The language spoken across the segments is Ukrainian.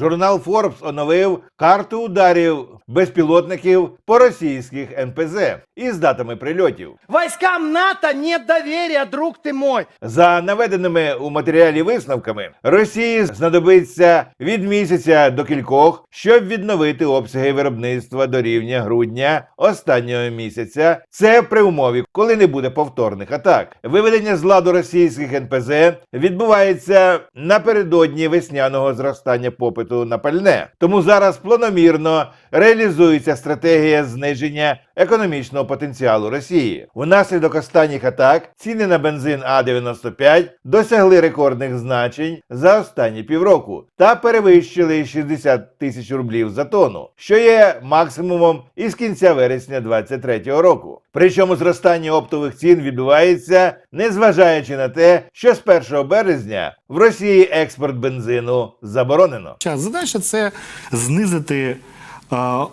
Журнал Forbes оновив карту ударів безпілотників по російських НПЗ із датами прильотів. Войскам НАТО нет доверия, друг ты мой. За наведеними у матеріалі висновками, Росії знадобиться від місяця до кількох, щоб відновити обсяги виробництва до рівня грудня останнього місяця. Це при умові, коли не буде повторних атак. Виведення з ладу російських НПЗ відбувається напередодні весняного зростання попиту на пальне. Тому зараз планомірно реалізується стратегія зниження економічного потенціалу Росії. Унаслідок останніх атак ціни на бензин А95 досягли рекордних значень за останні півроку та перевищили 60 тисяч рублів за тонну, що є максимумом із кінця вересня 2023 року. Причому зростання оптових цін відбувається, незважаючи на те, що з 1 березня в Росії експорт бензину заборонено. Час задача це знизити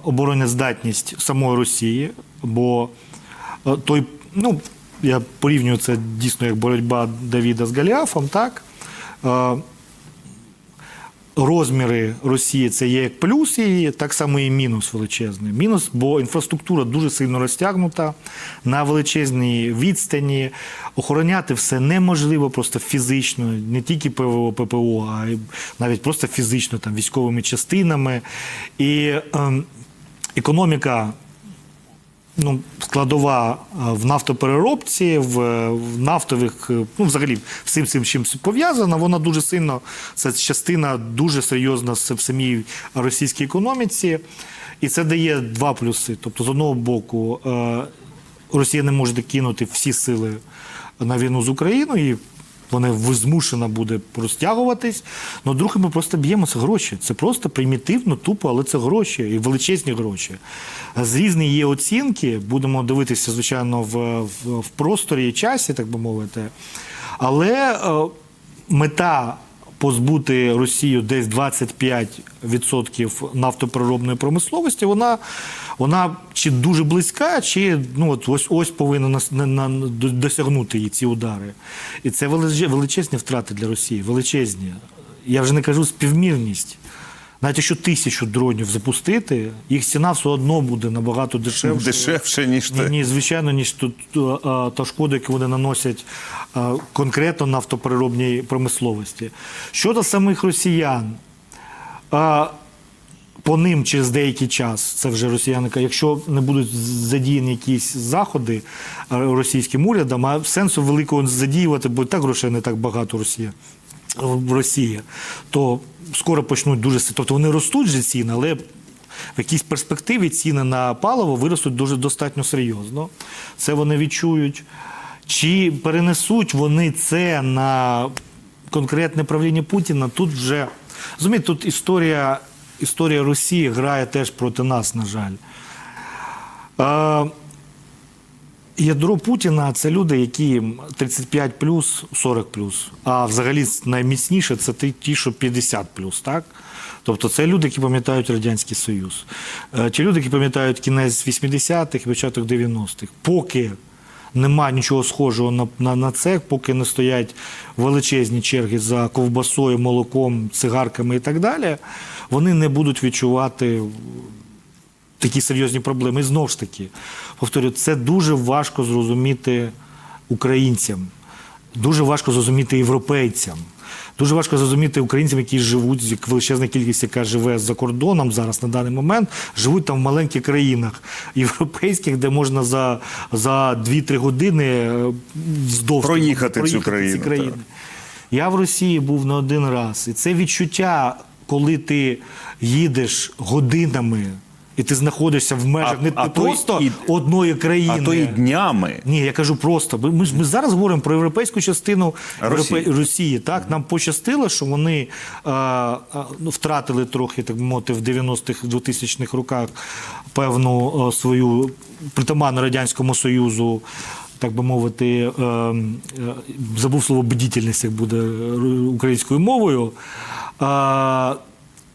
обороноздатність самої Росії, бо е, той, ну я порівнюю це дійсно як боротьба Давіда з Галіафом, так. Е, Розміри Росії це є як плюс її, так само і мінус величезний. Мінус, бо інфраструктура дуже сильно розтягнута на величезній відстані. Охороняти все неможливо просто фізично, не тільки ПВО, ППО, а й навіть просто фізично там військовими частинами. І ем, економіка ну, складова е, в нафтопереробці, в, нафтових, е, ну, взагалі, всім цим чим пов'язана, вона дуже сильно, це частина дуже серйозна в самій російській економіці. І це дає два плюси. Тобто, з одного боку, е, Росія не може кинути всі сили на війну з Україною. Вона змушена буде розтягуватись. Ну, друге, ми просто б'ємо це гроші. Це просто примітивно, тупо, але це гроші і величезні гроші. З різні є оцінки. Будемо дивитися, звичайно, в, в, в просторі часі, так би мовити. Але е, мета позбути Росію десь 25% нафтопереробної промисловості, вона, вона чи дуже близька, чи ну, от ось ось повинна нас- на, на, досягнути її ці удари. І це велич- величезні втрати для Росії, величезні. Я вже не кажу співмірність. Навіть якщо тисячу дронів запустити, їх ціна все одно буде набагато дешевше. Дешевше, ніж Ні, ні, звичайно, ніж тут е, е, та шкода, яку вони наносять конкретно конкретно нафтопереробній промисловості. Щодо самих росіян, е, по ним через деякий час, це вже росіяни, якщо не будуть задіяні якісь заходи е, російським урядом, а сенсу великого задіювати, бо так грошей не так багато Росія. В Росії, то скоро почнуть дуже Тобто вони ростуть же ціни, але в якійсь перспективі ціни на паливо виростуть дуже достатньо серйозно. Це вони відчують. Чи перенесуть вони це на конкретне правління Путіна? Тут вже розумієте, тут історія, історія Росії грає теж проти нас, на жаль. Ядро Путіна це люди, які 35 40 А взагалі найміцніше це ті- що 50 так? Тобто це люди, які пам'ятають Радянський Союз. Е, Ті люди, які пам'ятають кінець 80-х і початок 90-х. Поки нема нічого схожого на, на, на це, поки не стоять величезні черги за ковбасою, молоком, цигарками і так далі, вони не будуть відчувати такі серйозні проблеми. І знову ж таки, повторю, це дуже важко зрозуміти українцям, дуже важко зрозуміти європейцям. Дуже важко зрозуміти українцям, які живуть, як величезна кількість, яка живе за кордоном зараз на даний момент, живуть там в маленьких країнах європейських, де можна за, за 2-3 години е, вздовж Проїхати цю країну, ці країни. так. Я в Росії був не один раз. І це відчуття, коли ти їдеш годинами, і ти знаходишся в межах А- не, а просто і- одної країни. А то і днями. Ні, я кажу просто. Ми ж ми зараз говоримо про європейську частину Росії. Росії. Так нам пощастило, що вони е, е, ну, втратили трохи, так мовити, в 90-х 2000-х роках певну е, свою притаманну радянському союзу. Так би мовити, е, е, забув слово бдительність, як буде українською мовою. Е,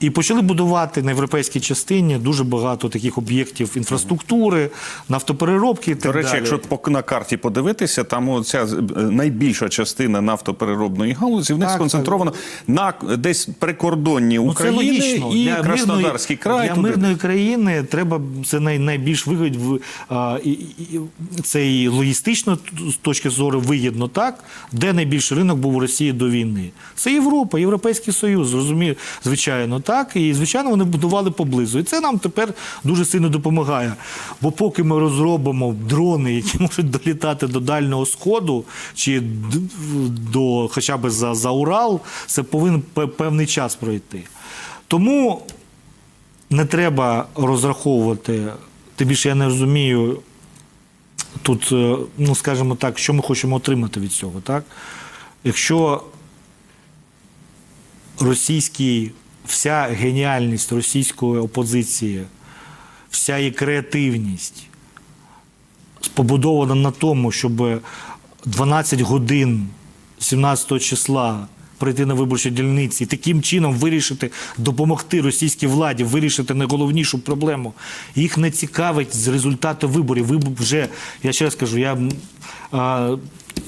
І почали будувати на європейській частині дуже багато таких об'єктів інфраструктури, нафтопереробки і так До речі, далі. якщо на карті подивитися, там е, найбільша частина нафтопереробної галузі в них Так, сконцентрована на десь прикордонні Ну, України логічно. і Для Краснодарський мирної, край. Для туди. мирної країни треба це най, найбільш вигідь в а, і, і, це і логістично з точки зору вигідно так, де найбільший ринок був у Росії до війни. Це Європа, Європейський Союз, зрозуміло, звичайно, так. І звичайно, вони будували поблизу. І це нам тепер дуже сильно допомагає. Бо поки ми розробимо дрони, які можуть долітати до Дальнього Сходу чи до хоча б за, за Урал, це повинен певний час пройти. Тому не треба розраховувати, тим більше я не розумію тут, е, ну скажімо так, що ми хочемо отримати від цього. Так? Якщо російський, вся геніальність російської опозиції, вся її креативність побудована на тому, щоб 12 годин 17 числа прийти на виборчі дільниці і таким чином вирішити, допомогти російській владі вирішити найголовнішу проблему. Їх не цікавить з результату виборів. Ви вже, я ще раз кажу, я а,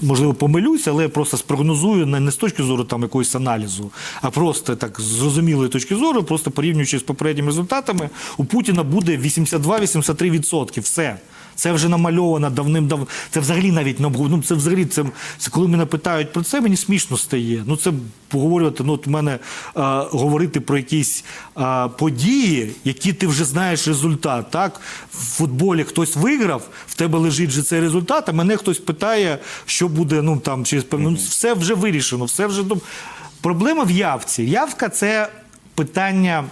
можливо помилюся, але я просто спрогнозую не, з точки зору там якогось аналізу, а просто так з зрозумілої точки зору, просто порівнюючи з попередніми результатами, у Путіна буде 82-83%. Все. Це вже намальовано давним-давно. Це взагалі навіть ну, це взагалі це, це коли мене питають про це, мені смішно стає. Ну це поговорювати. Ну от у мене а, говорити про якісь а, події, які ти вже знаєш результат. Так в футболі хтось виграв, в тебе лежить же цей результат. А мене хтось питає, що буде. Ну там через певно, ну, все вже вирішено, все вже дум- Проблема в явці. Явка це питання,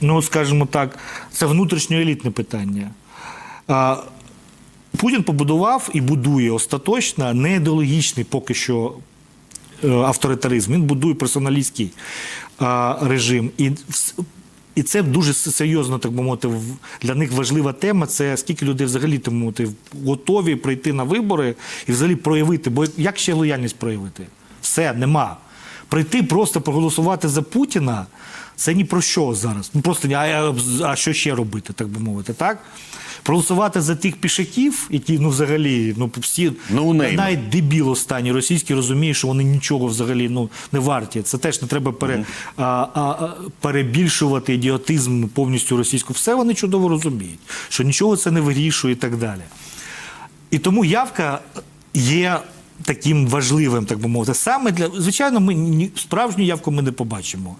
ну скажімо так, це внутрішньоелітне питання. Путін побудував і будує остаточно не ідеологічний поки що е, авторитаризм. Він будує персоналістський режим. І, і це дуже серйозно, так би мовити, для них важлива тема. Це скільки людей взагалі так мовити, готові прийти на вибори і взагалі проявити. Бо як ще лояльність проявити? Все, нема. Прийти просто проголосувати за Путіна це ні про що зараз. Ну просто а, а що ще робити, так би мовити, так? Проголосувати за тих пішаків, які ну взагалі ну всі No name. навіть дебіл останні російські розуміє, що вони нічого взагалі ну не варті. Це теж не треба пере, а, а, а, перебільшувати ідіотизм повністю російську. Все вони чудово розуміють, що нічого це не вирішує і так далі. І тому явка є таким важливим, так би мовити. Саме для звичайно, ми ні- справжню явку ми не побачимо.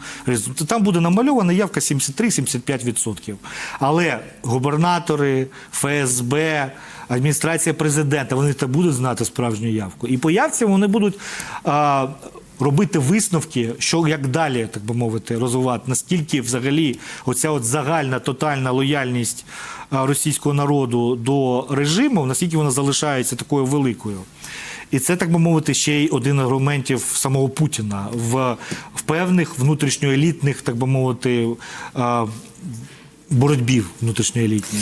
Там буде намальована явка 73-75%. Але губернатори, ФСБ, адміністрація президента, вони та будуть знати справжню явку. І по явці вони будуть. А, Робити висновки, що як далі, так би мовити, розвивати, наскільки взагалі оця от загальна тотальна лояльність російського народу до режиму, наскільки вона залишається такою великою. І це, так би мовити, ще й один аргументів самого Путіна в, в певних внутрішньоелітних, так би мовити, боротьбі внутрішньоелітній.